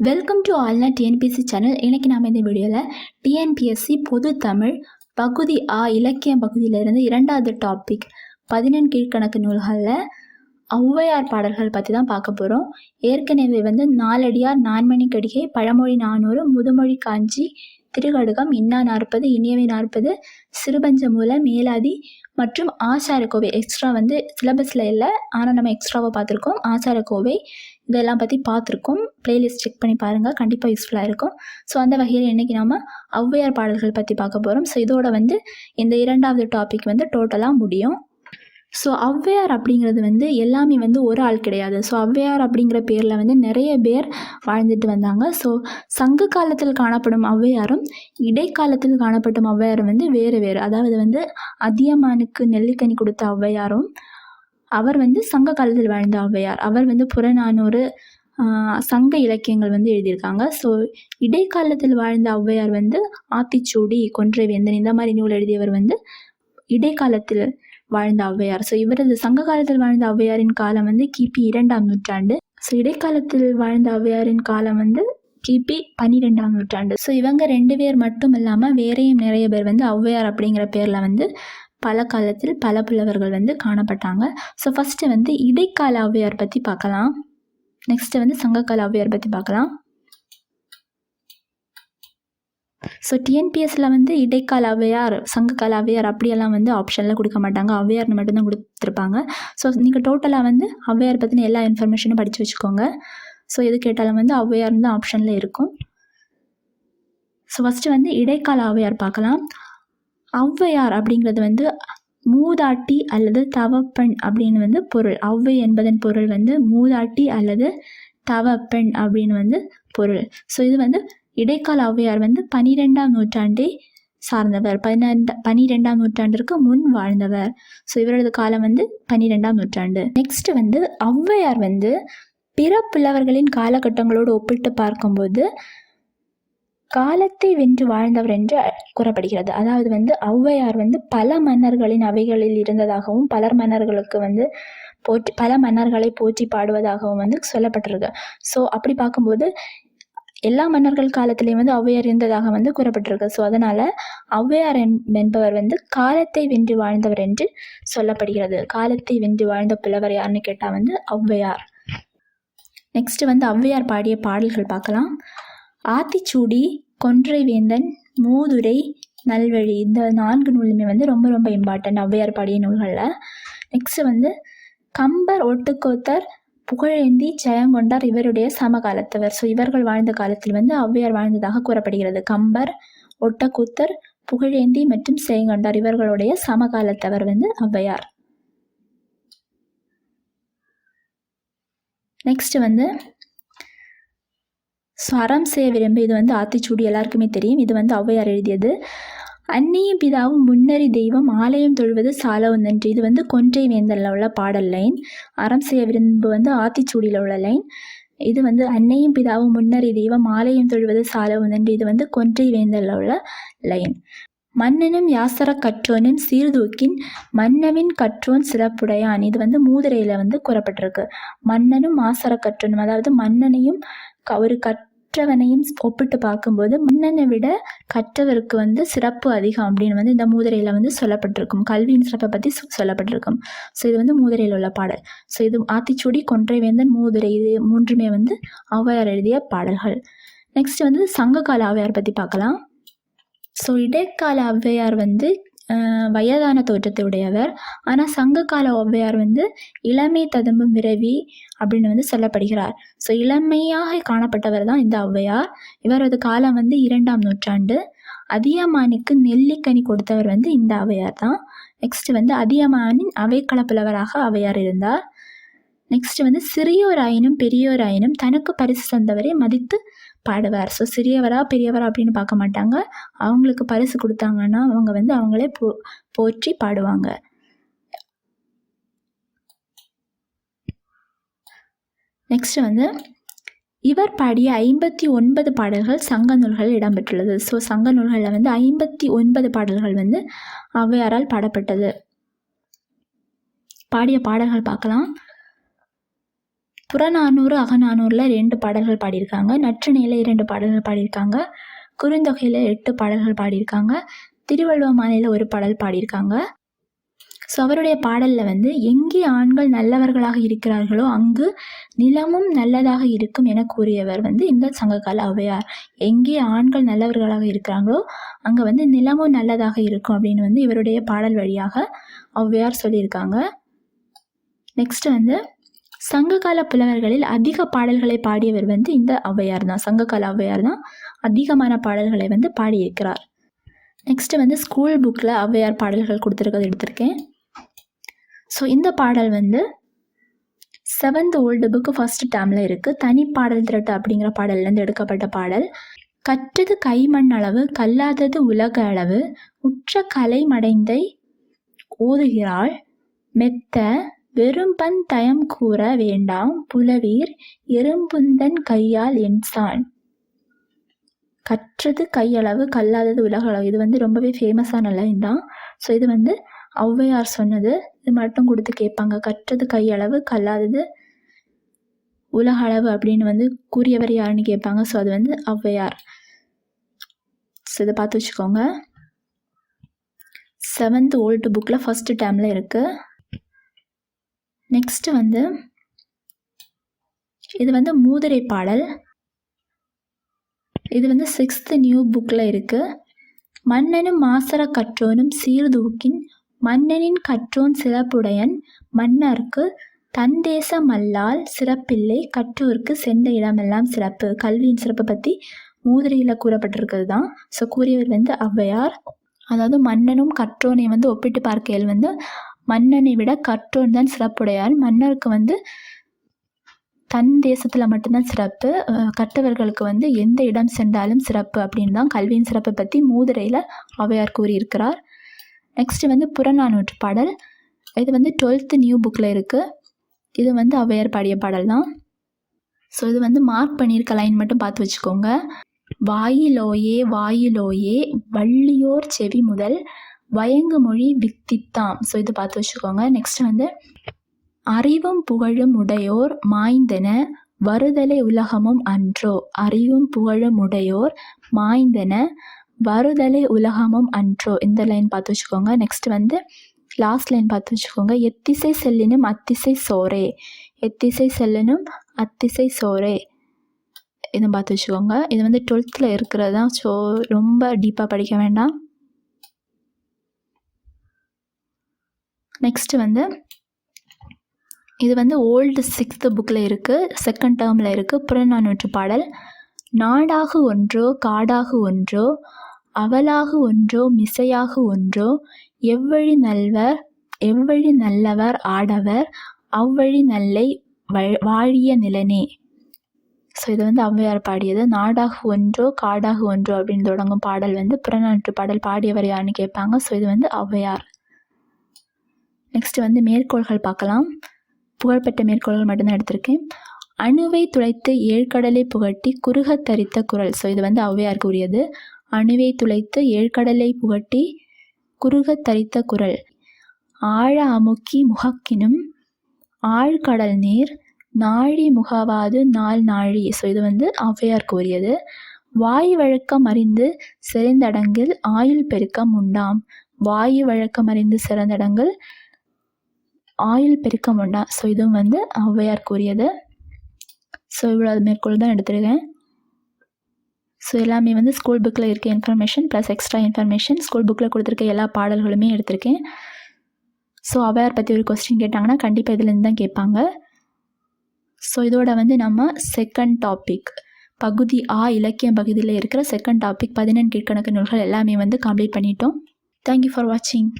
Welcome to ஆல்னா TNPSC channel இன்றைக்கி நாம் இந்த வீடியோவில் டிஎன்பிஎஸ்சி பொது தமிழ் பகுதி ஆ இலக்கியம் பகுதியிலிருந்து இரண்டாவது டாபிக் பதினெண் கீழ்க்கணக்கு நூல்களில் ஔவையார் பாடல்கள் பற்றி தான் பார்க்க போகிறோம் ஏற்கனவே வந்து நாலடியார் நான்மணி கடிகை பழமொழி நானூறு முதுமொழி காஞ்சி திருக்கடுகம் இன்னா நாற்பது இனியவை நாற்பது சிறுபஞ்ச சிறுபஞ்சமூல மேலாதி மற்றும் ஆசாரக்கோவை. எக்ஸ்ட்ரா வந்து சிலபஸில் இல்லை ஆனால் நம்ம எக்ஸ்ட்ராவாக பார்த்துருக்கோம். ஆசாரக்கோவை இதெல்லாம் பற்றி பார்த்துருக்கோம். ப்ளேலிஸ்ட் செக் பண்ணி பாருங்கள் கண்டிப்பாக யூஸ்ஃபுல்லாக இருக்கும். ஸோ அந்த வகையில் இன்றைக்கி நம்ம ஔவையார் பாடல்கள் பற்றி பார்க்க போகிறோம் ஸோ இதோட வந்து இந்த இரண்டாவது டாபிக் வந்து டோட்டலாக முடியும். ஸோ ஔவையார் அப்படிங்கிறது வந்து எல்லாமே வந்து ஒரு ஆள் கிடையாது. ஸோ ஔவையார் அப்படிங்கிற பேரில் வந்து நிறைய பேர் வாழ்ந்துட்டு வந்தாங்க. ஸோ சங்க காலத்தில் காணப்படும் ஔவையாரும் இடைக்காலத்தில் காணப்படும் ஔவையாரும் வந்து வேறு வேறு. அதாவது வந்து அதியமானுக்கு நெல்லிக்கனி கொடுத்த ஔவையாரும் அவர் வந்து சங்க காலத்தில் வாழ்ந்த ஔவையார் அவர் வந்து புறநானூறு சங்க இலக்கியங்கள் வந்து எழுதியிருக்காங்க. ஸோ இடைக்காலத்தில் வாழ்ந்த ஔவையார் வந்து ஆத்திச்சூடி கொன்றை வேந்தன் இந்த மாதிரி நூல் எழுதியவர் வந்து இடைக்காலத்தில் வாழ்ந்த ஔவையார். ஸோ இவரது சங்க காலத்தில் வாழ்ந்த ஔவையாரின் காலம் வந்து கிபி இரண்டாம் நூற்றாண்டு. ஸோ இடைக்காலத்தில் வாழ்ந்த ஔவையாரின் காலம் வந்து கிபி பன்னிரெண்டாம் நூற்றாண்டு. ஸோ இவங்க ரெண்டு பேர் மட்டும் இல்லாமல் வேறையும் நிறைய பேர் வந்து ஔவையார் அப்படிங்கிற பேரில் வந்து பல காலத்தில் பல புலவர்கள் வந்து காணப்பட்டாங்க. ஸோ ஃபஸ்ட்டு வந்து இடைக்கால ஔவையார் பற்றி பார்க்கலாம். நெக்ஸ்ட்டு வந்து சங்ககால ஔவையார் பற்றி பார்க்கலாம். ஸோ டிஎன்பிஎஸ்சில் வந்து இடைக்கால ஔவையார் சங்ககால அவையார் அப்படியெல்லாம் வந்து ஆப்ஷனில் கொடுக்க மாட்டாங்க. ஔவையார்னு மட்டும்தான் கொடுத்துருப்பாங்க. ஸோ நீங்கள் டோட்டலாக வந்து ஔவையார் பற்றின எல்லா இன்ஃபர்மேஷனும் படித்து வச்சுக்கோங்க. ஸோ எது கேட்டாலும் வந்து அவையார்னு தான் ஆப்ஷனில் இருக்கும். ஸோ ஃபஸ்ட்டு வந்து இடைக்கால அவையார் பார்க்கலாம். ஔவையார் அப்படிங்கிறது வந்து மூதாட்டி அல்லது தவப்பெண் அப்படின்னு வந்து பொருள். ஔவை என்பதன் பொருள் வந்து மூதாட்டி அல்லது தவப்பெண் அப்படின்னு வந்து பொருள். ஸோ இது வந்து இடைக்கால ஔவையார் வந்து பனிரெண்டாம் நூற்றாண்டை சார்ந்தவர். பதினெண்டு பனிரெண்டாம் நூற்றாண்டிற்கு முன் வாழ்ந்தவர். ஸோ இவரது காலம் வந்து பன்னிரெண்டாம் நூற்றாண்டு. நெக்ஸ்ட் வந்து ஔவையார் வந்து பிற புலவர்களின் காலகட்டங்களோடு ஒப்பிட்டு பார்க்கும்போது காலத்தை வென்று வாழ்ந்தவர் என்று கூறப்படுகிறது. அதாவது வந்து ஔவையார் வந்து பல மன்னர்களின் அவைகளில் இருந்ததாகவும் பலர் மன்னர்களுக்கு வந்து போற்றி பல மன்னர்களை போற்றி பாடுவதாகவும் வந்து சொல்லப்பட்டிருக்கு. ஸோ அப்படி பார்க்கும்போது எல்லா மன்னர்கள் காலத்திலையும் வந்து ஔவையார் இருந்ததாக வந்து கூறப்பட்டிருக்கு. ஸோ அதனால் ஔவையார் என்- என்பவர் வந்து காலத்தை வென்று வாழ்ந்தவர் என்று சொல்லப்படுகிறது. காலத்தை வென்று வாழ்ந்த புலவர் யாருன்னு கேட்டால் வந்து ஔவையார். நெக்ஸ்ட் வந்து ஔவையார் பாடிய பாடல்கள் பார்க்கலாம். ஆத்திச்சூடி கொன்றை வேந்தன் மூதுரை நல்வழி இந்த நான்கு நூலுமே வந்து ரொம்ப ரொம்ப இம்பார்ட்டன்ட் ஔவையார் பாடிய நூல்களில். நெக்ஸ்ட் வந்து கம்பர் ஒட்டுக்கோத்தர் புகழேந்தி ஜெயங்கொண்டார் இவருடைய சமகாலத்தவர். ஸோ இவர்கள் வாழ்ந்த காலத்தில் வந்து ஔவையார் வாழ்ந்ததாக கூறப்படுகிறது. கம்பர் ஒட்டக்கூத்தர் புகழேந்தி மற்றும் ஜெயங்கொண்டார் இவர்களுடைய சமகாலத்தவர் வந்து ஔவையார். நெக்ஸ்ட் வந்து ஸ்வரம் செய்ய விரும்பு இது வந்து ஆத்திச்சூடி எல்லாருக்குமே தெரியும். இது வந்து ஔவையார் எழுதியது. அன்னியும் பிதாவும் முன்னறி தெய்வம் ஆலயம் தொழுவது சால ஒன்றன்று இது வந்து கொன்றை வேந்தலில் உள்ள பாடல் லைன். அறம் செய்ய விரும்பு வந்து ஆத்திச்சூடியில் உள்ள லைன். இது வந்து அன்னையும் பிதாவும் முன்னறி தெய்வம் ஆலயம் தொழுவது சால ஒன்றன்று இது வந்து கொன்றை வேந்தலில் உள்ள லைன். மன்னனும் யாசர கற்றோனின் சீர்தூக்கின் மன்னவின் கற்றோன் சிறப்புடையான். இது வந்து மூதுரையில் வந்து கூறப்பட்டிருக்கு. மன்னனும் ஆசர கற்றோனும் அதாவது மன்னனையும் க- ஒரு கற்றவனையும் ஒப்பிட்டு பார்க்கும்போது மன்னனை விட கற்றவருக்கு வந்து சிறப்பு அதிகம் அப்படின்னு வந்து இந்த மூதிரையில் வந்து சொல்லப்பட்டிருக்கும். கல்வியின் சிறப்பை பற்றி சொல்லப்பட்டிருக்கும். ஸோ இது வந்து மூதிரையில் உள்ள பாடல். ஸோ இது ஆத்திச்சூடி கொன்றைவேந்தன் மூதுரை இது மூன்றுமே வந்து ஔவையார் எழுதிய பாடல்கள். நெக்ஸ்ட் வந்து சங்ககால ஔவையார் பற்றி பார்க்கலாம். ஸோ இடைக்கால ஔவையார் வந்து வயதான தோற்றத்தை உடையவர் ஆனால் சங்ககால ஔவையார் வந்து இளமை ததும்பும் விரவி அப்படின்னு வந்து சொல்லப்படுகிறார். ஸோ இளமையாக காணப்பட்டவர் தான் இந்த ஔவையார் இவரது காலம் வந்து இரண்டாம் நூற்றாண்டு. அதியமானுக்கு நெல்லிக்கனி கொடுத்தவர் வந்து இந்த ஔவையார் தான். நெக்ஸ்ட் வந்து அதியமானின் அவைக்கள புலவராக ஔவையார் இருந்தார். நெக்ஸ்ட் வந்து சிறியோராயினும் பெரியோராயினும் தனக்கு பரிசு தந்தவரை மதித்து பாடுவார். ஸோ சிறியவரா பெரியவரா அப்படின்னு பார்க்க மாட்டாங்க. அவங்களுக்கு பரிசு கொடுத்தாங்கன்னா அவங்க வந்து அவங்களே போ போற்றி பாடுவாங்க. நெக்ஸ்ட் வந்து இவர் பாடிய ஐம்பத்தி ஒன்பது பாடல்கள் சங்க நூல்களில் இடம்பெற்றுள்ளது. ஸோ சங்க நூல்களில் வந்து ஐம்பத்தி ஒன்பது பாடல்கள் வந்து ஔவையாரால் பாடப்பட்டது. பாடிய பாடல்கள் பார்க்கலாம். புறநானூறு அகநானூறில் ரெண்டு பாடல்கள் பாடியிருக்காங்க. நற்றிணையில் இரண்டு பாடல்கள் பாடியிருக்காங்க. குறுந்தொகையில் எட்டு பாடல்கள் பாடியிருக்காங்க. திருவள்ளுவமாலையில் ஒரு பாடல் பாடியிருக்காங்க. ஸோ அவருடைய பாடலில் வந்து எங்கே ஆண்கள் நல்லவர்களாக இருக்கிறார்களோ அங்கு நிலமும் நல்லதாக இருக்கும் என கூறியவர் வந்து இந்த சங்ககால ஔவையார். எங்கே ஆண்கள் நல்லவர்களாக இருக்கிறாங்களோ அங்கே வந்து நிலமும் நல்லதாக இருக்கும் அப்படின்னு வந்து இவருடைய பாடல் வழியாக ஔவையார் சொல்லியிருக்காங்க. நெக்ஸ்ட் வந்து சங்ககால புலவர்களில் அதிக பாடல்களை பாடியவர் வந்து இந்த ஔவையார் தான். சங்ககால ஔவையார் தான் அதிகமான பாடல்களை வந்து பாடியிருக்கிறார். நெக்ஸ்ட்டு வந்து ஸ்கூல் புக்கில் ஔவையார் பாடல்கள் கொடுத்துருக்கிறது எடுத்திருக்கேன். ஸோ இந்த பாடல் வந்து செவன்த் ஓல்டு புக்கு ஃபர்ஸ்ட் டேமில் இருக்குது தனி பாடல் திரட்டு அப்படிங்கிற பாடல்லேருந்து எடுக்கப்பட்ட பாடல். கற்றது கைமண் அளவு கல்லாதது உலக அளவு உற்ற கலை மடைந்தை ஓதுகிறாள் மெத்த வெறும்பன் தயம் கூற வேண்டாம் புலவீர் எறும்புந்தன் கையால் என்சான் கற்றது கையளவு கல்லாதது உலகளவு. இது வந்து ரொம்பவே ஃபேமஸான லைன் தான். ஸோ இது வந்து ஔவையார் சொன்னது. இது மட்டும் கொடுத்து கேட்பாங்க. கற்றது கையளவு கல்லாதது உலக அளவு அப்படின்னு வந்து கூறியவர் யாருன்னு கேட்பாங்க. ஸோ அது வந்து ஔவையார். ஸோ இதை பார்த்து வச்சுக்கோங்க. செவன்த் ஓல்டு புக்கில் ஃபஸ்ட்டு டேமில் இருக்குது நெக்ஸ்ட்டு வந்து இது வந்து மூதுரை பாடல் இது வந்து சிக்ஸ்த்து நியூ புக்கில் இருக்குது மன்னனும் மாசர கற்றோனும் சீர்தூக்கின் மன்னனின் கற்றோன் சிறப்புடையன் மன்னர்க்கு தன் தேசமல்லால் சிறப்பில்லை கற்றோருக்கு சென்ற இடமெல்லாம் சிறப்பு. கல்வியின் சிறப்பை பற்றி மூதுரையில் கூறப்பட்டிருக்கிறது தான் ஸோ கூறியவர் வந்து ஔவையார். அதாவது மன்னனும் கற்றோனை வந்து ஒப்பிட்டு பார்க்கையில் வந்து மன்னனை விட கற்றோன் தான் சிறப்புடையார் மன்னருக்கு வந்து தன் தேசத்தில் மட்டும்தான் சிறப்பு. கற்றவர்களுக்கு வந்து எந்த இடம் சென்றாலும் சிறப்பு அப்படின்னு தான் கல்வியின் சிறப்பை பற்றி மூதுரையில் அவையார் கூறியிருக்கிறார். நெக்ஸ்ட்டு வந்து புறநானூற்று பாடல். இது வந்து டுவெல்த்து நியூ புக்கில் இருக்குது இது வந்து அவையார் பாடிய பாடல் தான். ஸோ இது வந்து மார்க் பண்ணியிருக்க லைன் மட்டும் பார்த்து வச்சுக்கோங்க. வாயிலோயே வாயிலோயே வள்ளியோர் செவி முதல் வயங்கு மொழி வித்தித்தாம். ஸோ இது பார்த்து வச்சுக்கோங்க. நெக்ஸ்ட் வந்து அறிவும் புகழும் உடையோர் மாய்ந்தன வருதலை உலகமும் அன்றோ. அறிவும் புகழும் உடையோர் மாய்ந்தன வருதலை உலகமும் அன்றோ. இந்த லைன் பார்த்து வச்சுக்கோங்க. நெக்ஸ்ட் வந்து லாஸ்ட் லைன் பார்த்து வச்சுக்கோங்க. எத்திசை செல்லினும் அத்திசை சோரே. எத்திசை செல்லினும் அத்திசை சோரே. இதை பார்த்து வச்சுக்கோங்க. இது வந்து டுவெல்த்தில் இருக்கிறது தான். ஸோ ரொம்ப டீப்பாக படிக்க வேண்டாம். நெக்ஸ்ட்டு வந்து இது வந்து ஓல்டு சிக்ஸ்த்து புக்கில் இருக்குது செகண்ட் டேர்மில் இருக்குது புறநானூற்று பாடல். நாடாகு ஒன்றோ காடாகு ஒன்றோ அவலாகு ஒன்றோ மிசையாகு ஒன்றோ எவ்வழி நல்வர் எவ்வழி நல்லவர் ஆடவர் அவ்வழி நல்லை வ- வாழிய நிலனே. ஸோ இது வந்து ஔவையார் பாடியது. நாடாகு ஒன்றோ காடாகு ஒன்றோ அப்படின்னு தொடங்கும் பாடல் வந்து புறநானூற்று பாடல் பாடியவர் யாருன்னு கேட்பாங்க. ஸோ இது வந்து ஔவையார் நெக்ஸ்ட் வந்து மேற்கோள்கள் பார்க்கலாம். புகழ்பெற்ற மேற்கோள்கள் மட்டும்தான் எடுத்திருக்கேன். அணுவை துளைத்து ஏழ்கடலை புகட்டி குறுக தரித்த குரல். ஸோ இது வந்து ஔவையார் கூறியது. அணுவை துளைத்து ஏழ்கடலை புகட்டி குறுக தரித்த குரல். ஆழ அமுக்கி முகக்கினும் ஆழ்கடல் நீர் நாழி முகவாது நாள் நாழி. ஸோ இது வந்து ஔவையார் கூறியது. வாயு வழக்கம் அறிந்து சிறந்தடங்கில் ஆயுள் பெருக்கம் உண்டாம். வாயு வழக்கம் அறிந்து சிறந்தடங்கள் ஆயுள் பெருக்கம் உண்டா ஸோ இதுவும் வந்து ஔவையார் கூறியது. ஸோ இவ்வளோ மேற்கொள் தான் எடுத்திருக்கேன். ஸோ எல்லாமே வந்து ஸ்கூல் புக்கில் இருக்க information plus extra information school புக்கில் கொடுத்துருக்க எல்லா பாடல்களுமே எடுத்திருக்கேன். ஸோ ஔவையார் பற்றி ஒரு கொஸ்டின் கேட்டாங்கன்னா கண்டிப்பாக இதுலேருந்து தான் கேட்பாங்க. ஸோ இதோட வந்து நம்ம செகண்ட் டாபிக் பகுதி ஆ இலக்கியம் பகுதியில் இருக்கிற செகண்ட் டாபிக் பதினெண் கீழ்கணக்கு நூல்கள் எல்லாமே வந்து கம்ப்ளீட் பண்ணிட்டோம். தேங்க்யூ ஃபார் வாட்சிங்